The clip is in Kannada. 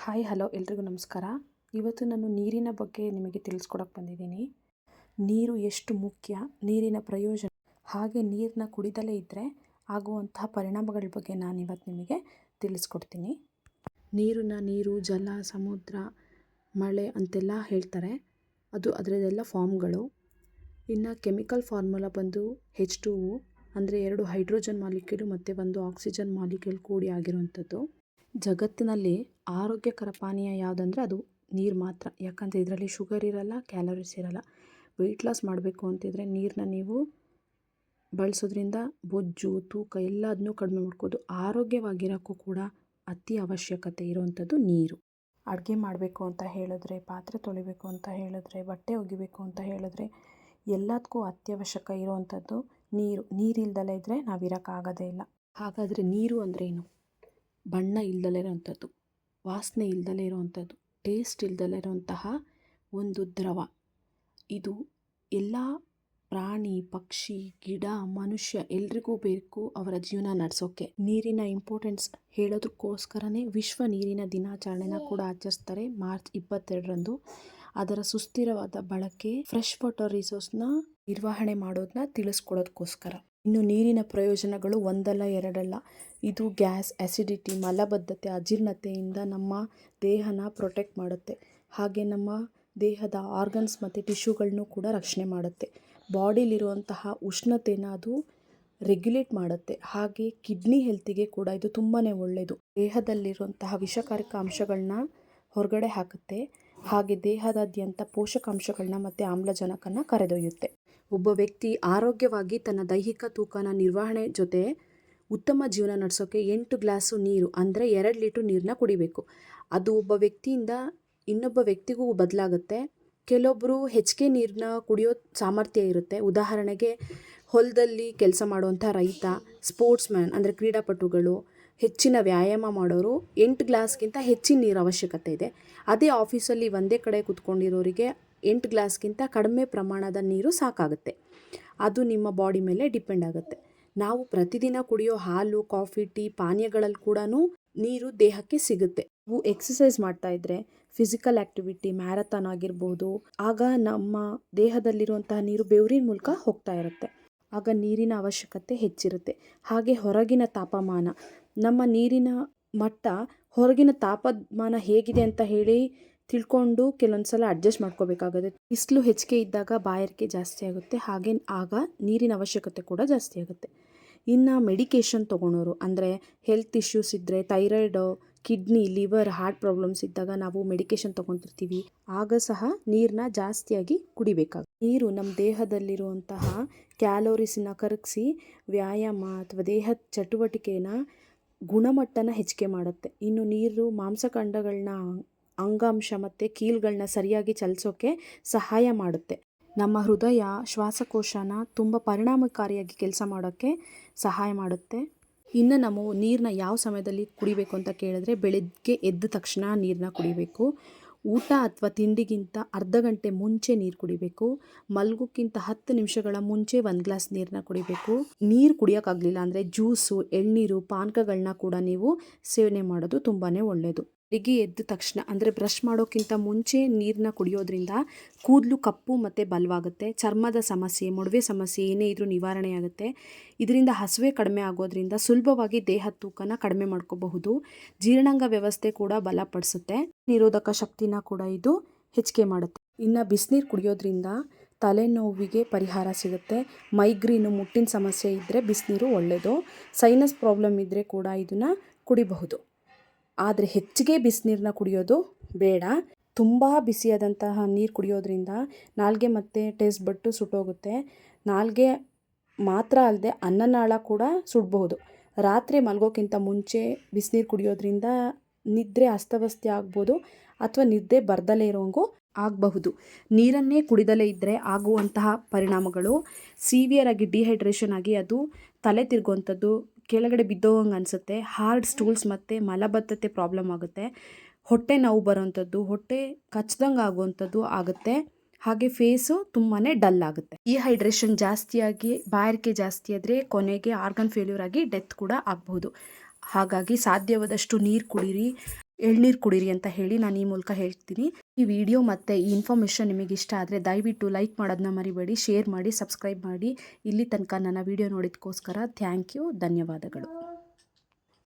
ಹಾಯ್, ಹಲೋ, ಎಲ್ರಿಗೂ ನಮಸ್ಕಾರ. ಇವತ್ತು ನಾನು ನೀರಿನ ಬಗ್ಗೆ ನಿಮಗೆ ತಿಳಿಸ್ಕೊಡಕ್ಕೆ ಬಂದಿದ್ದೀನಿ. ನೀರು ಎಷ್ಟು ಮುಖ್ಯ? ನೀರಿನ ಪ್ರಯೋಜನ? ಹಾಗೆ ನೀರನ್ನ ಕುಡಿದಲೇ ಇದ್ದರೆ ಆಗುವಂತಹ ಪರಿಣಾಮಗಳ ಬಗ್ಗೆ ನಾನು ಇವತ್ತು ನಿಮಗೆ ತಿಳಿಸ್ಕೊಡ್ತೀನಿ. ನೀರನ್ನ ನೀರು, ಜಲ, ಸಮುದ್ರ, ಮಳೆ ಅಂತೆಲ್ಲ ಹೇಳ್ತಾರೆ. ಅದು ಅದರದೆಲ್ಲ ಫಾರ್ಮ್ಗಳು. ಇನ್ನು ಕೆಮಿಕಲ್ ಫಾರ್ಮುಲಾ ಬಂದು ಹೆಚ್ ಟು ಅಂದರೆ ಎರಡು ಹೈಡ್ರೋಜನ್ ಮಾಲಿಕ್ಯೂಲು ಮತ್ತು ಒಂದು ಆಕ್ಸಿಜನ್ ಮಾಲಿಕ್ಯೂಲ್ ಕೂಡಿ ಆಗಿರುವಂಥದ್ದು. ಜಗತ್ತಿನಲ್ಲಿ ಆರೋಗ್ಯಕರ ಪಾನೀಯ ಯಾವುದಂದ್ರೆ ಅದು ನೀರು ಮಾತ್ರ. ಯಾಕಂದರೆ ಇದರಲ್ಲಿ ಶುಗರ್ ಇರಲ್ಲ ಕ್ಯಾಲರೀಸ್ ಇರಲ್ಲ. ವೆಯ್ಟ್ ಲಾಸ್ ಮಾಡಬೇಕು ಅಂತಿದ್ರೆ ನೀರನ್ನ ನೀವು ಬಳಸೋದ್ರಿಂದ ಬೊಜ್ಜು, ತೂಕ ಎಲ್ಲದನ್ನೂ ಕಡಿಮೆ ಮಾಡ್ಕೋದು ಆರೋಗ್ಯವಾಗಿರೋಕ್ಕೂ ಕೂಡ ಅತಿ ಅವಶ್ಯಕತೆ ಇರುವಂಥದ್ದು ನೀರು. ಅಡುಗೆ ಮಾಡಬೇಕು ಅಂತ ಹೇಳಿದ್ರೆ, ಪಾತ್ರೆ ತೊಳಿಬೇಕು ಅಂತ ಹೇಳಿದ್ರೆ, ಬಟ್ಟೆ ಒಗಿಬೇಕು ಅಂತ ಹೇಳಿದ್ರೆ ಎಲ್ಲದಕ್ಕೂ ಅತ್ಯವಶ್ಯಕ ಇರುವಂಥದ್ದು ನೀರು. ನೀರಿಲ್ದಲೇ ಇದ್ದರೆ ನಾವು ಇರೋಕ್ಕಾಗೋದೇ ಇಲ್ಲ. ಹಾಗಾದರೆ ನೀರು ಅಂದರೆ ಏನು ಬಣ್ಣ ಇಲ್ದಲೇ ಇರೋವಂಥದ್ದು. ವಾಸನೆ ಇಲ್ದಲೇ ಇರುವಂಥದ್ದು ಟೇಸ್ಟ್ ಇಲ್ದಲೇ ಇರುವಂತಹ ಒಂದು ದ್ರವ. ಇದು ಎಲ್ಲ ಪ್ರಾಣಿ ಪಕ್ಷಿ ಗಿಡ ಮನುಷ್ಯ ಎಲ್ರಿಗೂ ಬೇಕು ಅವರ ಜೀವನ ನಡೆಸೋಕ್ಕೆ ನೀರಿನ ಇಂಪಾರ್ಟೆನ್ಸ್ ಹೇಳೋದಕ್ಕೋಸ್ಕರನೇ ವಿಶ್ವ ನೀರಿನ ದಿನಾಚರಣೆನ ಕೂಡ ಆಚರಿಸ್ತಾರೆ ಮಾರ್ಚ್ ಇಪ್ಪತ್ತೆರಡರಂದು. ಅದರ ಸುಸ್ಥಿರವಾದ ಬಳಕೆ ಫ್ರೆಶ್ ವಾಟರ್ ರಿಸೋರ್ಸ್ನ ನಿರ್ವಹಣೆ ಮಾಡೋದನ್ನ ತಿಳಿಸ್ಕೊಡೋದಕ್ಕೋಸ್ಕರ. ಇನ್ನು ನೀರಿನ ಪ್ರಯೋಜನಗಳು ಒಂದಲ್ಲ ಎರಡಲ್ಲ. ಇದು ಗ್ಯಾಸ್ ಆ್ಯಸಿಡಿಟಿ ಮಲಬದ್ಧತೆ, ಅಜೀರ್ಣತೆಯಿಂದ ನಮ್ಮ ದೇಹನ ಪ್ರೊಟೆಕ್ಟ್ ಮಾಡುತ್ತೆ. ಹಾಗೆ ನಮ್ಮ ದೇಹದ ಆರ್ಗನ್ಸ್ ಮತ್ತು ಟಿಶ್ಯೂಗಳನ್ನೂ ಕೂಡ ರಕ್ಷಣೆ ಮಾಡುತ್ತೆ. ಬಾಡಿಲಿರುವಂತಹ ಉಷ್ಣತೆನ ಅದು ರೆಗ್ಯುಲೇಟ್ ಮಾಡುತ್ತೆ. ಹಾಗೆ ಕಿಡ್ನಿ ಹೆಲ್ತಿಗೆ ಕೂಡ ಇದು ತುಂಬಾ ಒಳ್ಳೆಯದು ದೇಹದಲ್ಲಿರುವಂತಹ ವಿಷಕಾರಕ ಅಂಶಗಳನ್ನ ಹೊರಗಡೆ ಹಾಕುತ್ತೆ. ಹಾಗೆ ದೇಹದಾದ್ಯಂತ ಪೋಷಕಾಂಶಗಳನ್ನ ಮತ್ತು ಆಮ್ಲಜನಕನ ಕರೆದೊಯ್ಯುತ್ತೆ. ಒಬ್ಬ ವ್ಯಕ್ತಿ ಆರೋಗ್ಯವಾಗಿ ತನ್ನ ದೈಹಿಕ ತೂಕನ ನಿರ್ವಹಣೆ ಜೊತೆ ಉತ್ತಮ ಜೀವನ ನಡೆಸೋಕ್ಕೆ ಎಂಟು ಗ್ಲಾಸು ನೀರು, ಅಂದರೆ ಎರಡು ಲೀಟ್ರ್ ನೀರನ್ನ ಕುಡಿಬೇಕು. ಅದು ಒಬ್ಬ ವ್ಯಕ್ತಿಯಿಂದ ಇನ್ನೊಬ್ಬ ವ್ಯಕ್ತಿಗೂ ಬದಲಾಗುತ್ತೆ. ಕೆಲವೊಬ್ಬರು ಹೆಚ್ಚಿಗೆ ನೀರನ್ನ ಕುಡಿಯೋ ಸಾಮರ್ಥ್ಯ ಇರುತ್ತೆ. ಉದಾಹರಣೆಗೆ, ಹೊಲದಲ್ಲಿ ಕೆಲಸ ಮಾಡುವಂಥ ರೈತ ಸ್ಪೋರ್ಟ್ಸ್ ಮ್ಯಾನ್ ಅಂದರೆ ಕ್ರೀಡಾಪಟುಗಳು ಹೆಚ್ಚಿನ ವ್ಯಾಯಾಮ ಮಾಡೋರು ಎಂಟು ಗ್ಲಾಸ್ಗಿಂತ ಹೆಚ್ಚಿನ ನೀರು ಅವಶ್ಯಕತೆ ಇದೆ. ಅದೇ ಆಫೀಸಲ್ಲಿ ಒಂದೇ ಕಡೆ ಕೂತ್ಕೊಂಡಿರೋರಿಗೆ ಎಂಟು ಗ್ಲಾಸ್ಗಿಂತ ಕಡಿಮೆ ಪ್ರಮಾಣದ ನೀರು ಸಾಕಾಗುತ್ತೆ. ಅದು ನಿಮ್ಮ ಬಾಡಿ ಮೇಲೆ ಡಿಪೆಂಡ್ ಆಗುತ್ತೆ. ನಾವು ಪ್ರತಿದಿನ ಕುಡಿಯೋ ಹಾಲು, ಕಾಫಿ, ಟೀ ಪಾನೀಯಗಳಲ್ಲಿ ಕೂಡ ನೀರು ದೇಹಕ್ಕೆ ಸಿಗುತ್ತೆ. ನೀವು ಎಕ್ಸಸೈಸ್ ಮಾಡ್ತಾ ಇದ್ರೆ ಫಿಸಿಕಲ್ ಆ್ಯಕ್ಟಿವಿಟಿ ಮ್ಯಾರಥಾನ್ ಆಗಿರ್ಬೋದು, ಆಗ ನಮ್ಮ ದೇಹದಲ್ಲಿರುವಂತಹ ನೀರು ಬೆವರಿನ ಮೂಲಕ ಹೋಗ್ತಾ ಇರುತ್ತೆ. ಆಗ ನೀರಿನ ಅವಶ್ಯಕತೆ ಹೆಚ್ಚಿರುತ್ತೆ. ಹಾಗೆ ಹೊರಗಿನ ತಾಪಮಾನ. ನಮ್ಮ ನೀರಿನ ಮಟ್ಟ ಹೊರಗಿನ ತಾಪಮಾನ ಹೇಗಿದೆ ಅಂತ ಹೇಳಿ ತಿಳ್ಕೊಂಡು ಕೆಲವೊಂದು ಸಲ ಅಡ್ಜಸ್ಟ್ ಮಾಡ್ಕೋಬೇಕಾಗುತ್ತೆ. ಬಿಸಿಲು ಹೆಚ್ಚಿಗೆ ಇದ್ದಾಗ ಬಾಯಾರಿಕೆ ಜಾಸ್ತಿ ಆಗುತ್ತೆ. ಹಾಗೆ ಆಗ ನೀರಿನ ಅವಶ್ಯಕತೆ ಕೂಡ ಜಾಸ್ತಿ ಆಗುತ್ತೆ. ಇನ್ನು ಮೆಡಿಕೇಷನ್ ತೊಗೊಳೋರು, ಅಂದರೆ ಹೆಲ್ತ್ ಇಶ್ಯೂಸ್ ಇದ್ದರೆ thyroid kidney, liver, heart problems ಇದ್ದಾಗ ನಾವು ಮೆಡಿಕೇಶನ್ ತೊಗೊತಿರ್ತೀವಿ ಆಗ ಸಹ ನೀರನ್ನ ಜಾಸ್ತಿಯಾಗಿ ಕುಡಿಬೇಕಾಗುತ್ತೆ ನೀರು ನಮ್ಮ ದೇಹದಲ್ಲಿರುವಂತಹ ಕ್ಯಾಲೋರೀಸನ್ನ ಕರಗಿಸಿ ವ್ಯಾಯಾಮ ಅಥವಾ ದೇಹದ ಚಟುವಟಿಕೆನ ಗುಣಮಟ್ಟನ ಹೆಚ್ಚಿಗೆ ಮಾಡುತ್ತೆ. ಇನ್ನು ನೀರು ಮಾಂಸಖಂಡಗಳನ್ನ ಅಂಗಾಂಶ ಮತ್ತು ಕೀಲ್ಗಳನ್ನ ಸರಿಯಾಗಿ ಚಲಿಸೋಕ್ಕೆ ಸಹಾಯ ಮಾಡುತ್ತೆ. ನಮ್ಮ ಹೃದಯ, ಶ್ವಾಸಕೋಶನ ತುಂಬ ಪರಿಣಾಮಕಾರಿಯಾಗಿ ಕೆಲಸ ಮಾಡೋಕ್ಕೆ ಸಹಾಯ ಮಾಡುತ್ತೆ. ಇನ್ನು ನಾವು ನೀರನ್ನ ಯಾವ ಸಮಯದಲ್ಲಿ ಕುಡಿಬೇಕು ಅಂತ ಕೇಳಿದ್ರೆ ಬೆಳಗ್ಗೆ ಎದ್ದ ತಕ್ಷಣ ನೀರನ್ನ ಕುಡಿಬೇಕು. ಊಟ ಅಥವಾ ತಿಂಡಿಗಿಂತ ಅರ್ಧ ಗಂಟೆ ಮುಂಚೆ ನೀರು ಕುಡಿಬೇಕು. ಮಲ್ಗೋಕ್ಕಿಂತ ಹತ್ತು ನಿಮಿಷಗಳ ಮುಂಚೆ ಒಂದು ಗ್ಲಾಸ್ ನೀರನ್ನ ಕುಡಿಬೇಕು. ನೀರು ಕುಡಿಯೋಕ್ಕಾಗಲಿಲ್ಲ ಅಂದರೆ ಜ್ಯೂಸು, ಎಳ್ನೀರು ಪಾನಕಗಳನ್ನ ಕೂಡ ನೀವು ಸೇವನೆ ಮಾಡೋದು ತುಂಬಾ ಒಳ್ಳೆಯದು ಬೆಳಿಗ್ಗೆ ಎದ್ದ ತಕ್ಷಣ, ಅಂದರೆ ಬ್ರಷ್ ಮಾಡೋಕ್ಕಿಂತ ಮುಂಚೆ ನೀರನ್ನ ಕುಡಿಯೋದ್ರಿಂದ ಕೂದಲು ಕಪ್ಪು ಮತ್ತು ಬಲವಾಗುತ್ತೆ. ಚರ್ಮದ ಸಮಸ್ಯೆ, ಮೊಡವೆ ಸಮಸ್ಯೆ ಏನೇ ಇದ್ರೂ ನಿವಾರಣೆ ಆಗುತ್ತೆ. ಇದರಿಂದ ಹಸುವೆ ಕಡಿಮೆ ಆಗೋದ್ರಿಂದ ಸುಲಭವಾಗಿ ದೇಹ ತೂಕನ ಕಡಿಮೆ ಮಾಡ್ಕೋಬಹುದು. ಜೀರ್ಣಾಂಗ ವ್ಯವಸ್ಥೆ ಕೂಡ ಬಲಪಡಿಸುತ್ತೆ. ನಿರೋಧಕ ಶಕ್ತಿನ ಕೂಡ ಇದು ಹೆಚ್ಚಿಗೆ ಮಾಡುತ್ತೆ. ಇನ್ನು ಬಿಸಿನೀರು ಕುಡಿಯೋದ್ರಿಂದ ತಲೆನೋವಿಗೆ ಪರಿಹಾರ ಸಿಗುತ್ತೆ. ಮೈಗ್ರೀನು, ಮುಟ್ಟಿನ ಸಮಸ್ಯೆ ಇದ್ದರೆ ಬಿಸಿನೀರು ಒಳ್ಳೆಯದು ಸೈನಸ್ ಪ್ರಾಬ್ಲಮ್ ಇದ್ದರೆ ಕೂಡ ಇದನ್ನು ಕುಡಿಬಹುದು. ಆದರೆ ಹೆಚ್ಚಿಗೆ ಬಿಸಿನೀರನ್ನ ಕುಡಿಯೋದು ಬೇಡ. ತುಂಬ ಬಿಸಿಯಾದಂತಹ ನೀರು ಕುಡಿಯೋದ್ರಿಂದ ನಾಲಿಗೆ ಮತ್ತೆ ಟೇಸ್ಟ್ ಬಟ್ಟು ಸುಟ್ಟೋಗುತ್ತೆ. ನಾಲಿಗೆ ಮಾತ್ರ ಅಲ್ಲದೆ ಅನ್ನನಾಳ ಕೂಡ ಸುಡಬಹುದು. ರಾತ್ರಿ ಮಲಗೋಕ್ಕಿಂತ ಮುಂಚೆ ಬಿಸಿನೀರು ಕುಡಿಯೋದ್ರಿಂದ ನಿದ್ರೆ ಅಸ್ತವ್ಯಸ್ತ ಆಗ್ಬೋದು ಅಥವಾ ನಿದ್ದೆ ಬರ್ದಲೇ ಇರೋಂಗೂ ಆಗಬಹುದು. ನೀರನ್ನೇ ಕುಡಿದಲೇ ಇದ್ದರೆ ಆಗುವಂತಹ ಪರಿಣಾಮಗಳು. ಸಿವಿಯರ್ ಆಗಿ ಡಿಹೈಡ್ರೇಷನ್ ಆಗಿ ಅದು ತಲೆ ತಿರುಗುವಂಥದ್ದು ಕೆಳಗಡೆ ಬಿದ್ದೋಗಂಗೆ ಅನಿಸುತ್ತೆ. ಹಾರ್ಡ್ ಸ್ಟೂಲ್ಸ್ ಮತ್ತು ಮಲಬದ್ಧತೆ ಪ್ರಾಬ್ಲಮ್ ಆಗುತ್ತೆ. ಹೊಟ್ಟೆ ನೋವು ಬರೋವಂಥದ್ದು ಹೊಟ್ಟೆ ಕಚ್ದಂಗೆ ಆಗುವಂಥದ್ದು ಆಗುತ್ತೆ. ಹಾಗೆ ಫೇಸು ತುಂಬಾ ಡಲ್ ಆಗುತ್ತೆ. ಈ ಹೈಡ್ರೇಷನ್ ಜಾಸ್ತಿಯಾಗಿ ಬಾಯಾರಿಕೆ ಜಾಸ್ತಿ ಆದರೆ ಕೊನೆಗೆ ಆರ್ಗನ್ ಫೇಲ್ಯೂರ್ ಆಗಿ ಡೆತ್ ಕೂಡ ಆಗಬಹುದು ಹಾಗಾಗಿ ಸಾಧ್ಯವಾದಷ್ಟು ನೀರು ಕುಡೀರಿ. ಎಳ್ನೀರು ಕುಡೀರಿ ಅಂತ ಹೇಳಿ ನಾನು ಈ ಮೂಲಕ ಹೇಳ್ತೀನಿ. ಈ ವಿಡಿಯೋ ಮತ್ತು ಈ ಇನ್ಫಾರ್ಮೇಷನ್ ನಿಮಗೆ ಇಷ್ಟ ಆದರೆ ದಯವಿಟ್ಟು ಲೈಕ್ ಮಾಡೋದನ್ನ ಮರಿಬೇಡಿ ಶೇರ್ ಮಾಡಿ ಸಬ್ಸ್ಕ್ರೈಬ್ ಮಾಡಿ. ಇಲ್ಲಿ ತನಕ ನನ್ನ ವಿಡಿಯೋ ನೋಡಿದ್ದಕ್ಕೋಸ್ಕರ ಥ್ಯಾಂಕ್ ಯು ಧನ್ಯವಾದಗಳು.